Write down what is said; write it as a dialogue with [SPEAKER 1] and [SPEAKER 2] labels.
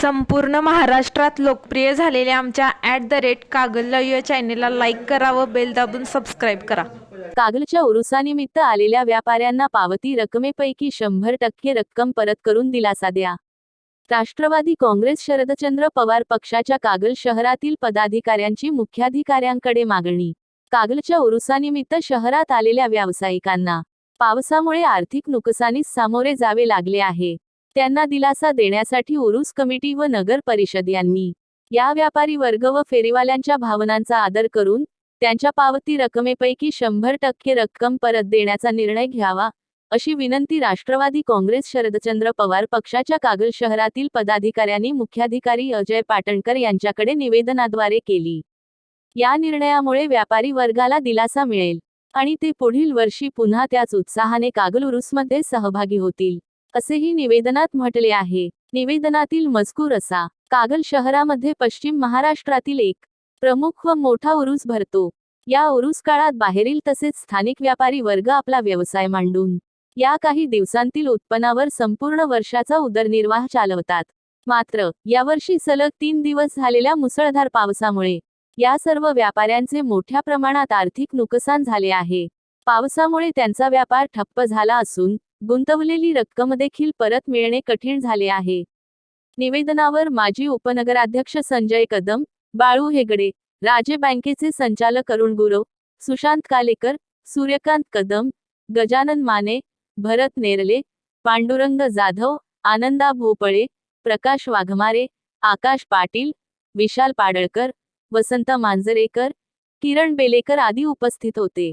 [SPEAKER 1] संपूर्ण महाराष्ट्रात लोकप्रिय झालेल्या आमच्या ॲट द रेट कागल या चॅनेलला लाईक करा व बेल दाबून सबस्क्राईब करा.
[SPEAKER 2] कागलच्या उरुसानिमित्त आलेल्या व्यापाऱ्यांना पावती रकमेपैकी शंभर टक्के रक्कम परत करून दिलासा द्या. राष्ट्रवादी काँग्रेस शरदचंद्र पवार पक्षाच्या कागल शहरातील पदाधिकाऱ्यांची मुख्याधिकाऱ्यांकडे मागणी. कागलच्या उरुसानिमित्त शहरात आलेल्या व्यावसायिकांना पावसामुळे आर्थिक नुकसानीस सामोरे जावे लागले आहे. त्यांना दिलासा देण्यासाठी उरूस कमिटी व नगर परिषद यांनी या व्यापारी वर्ग व फेरीवाल्यांच्या भावनांचा आदर करून त्यांच्या पावती रकमेपैकी शंभर टक्के रक्कम परत देण्याचा निर्णय घ्यावा अशी विनंती राष्ट्रवादी काँग्रेस शरदचंद्र पवार पक्षाच्या कागल शहरातील पदाधिकाऱ्यांनी मुख्याधिकारी अजय पाटणकर यांच्याकडे निवेदनाद्वारे केली. या निर्णयामुळे व्यापारी वर्गाला दिलासा मिळेल आणि ते पुढील वर्षी पुन्हा त्याच उत्साहाने कागल उरुसमध्ये सहभागी होतील. असेही निवेदनात म्हटले आहे. निवेदनातील मजकूर असा. कागल शहरामध्ये पश्चिम महाराष्ट्रातील एक प्रमुख व मोठा उरूस भरतो. या उरूस काळात बाहेरील तसेच स्थानिक व्यापारी वर्ग आपला व्यवसाय मांडून या काही दिवसांतील उत्पन्नावर संपूर्ण वर्षाचा उदरनिर्वाह चालवतात. मात्र यावर्षी सलग तीन दिवस झालेल्या मुसळधार पावसामुळे या सर्व व्यापाऱ्यांचे मोठ्या प्रमाणात आर्थिक नुकसान झाले आहे. पावसामुळे त्यांचा व्यापार ठप्प झाला असून गुंतवलेली रक्कम देखील परत मिळणे कठीण झाले आहे. निवेदनावर माजी उपनगराध्यक्ष संजय कदम बाळू हेगडे राजे बँकेचे संचालक अरुण गुरव सुशांत कालेकर सूर्यकांत कदम गजानन माने भरत नेरले पांडुरंग जाधव आनंदा भोपळे प्रकाश वाघमारे आकाश पाटील विशाल पाडळकर वसंत मांजरेकर किरण बेलेकर आदी उपस्थित होते.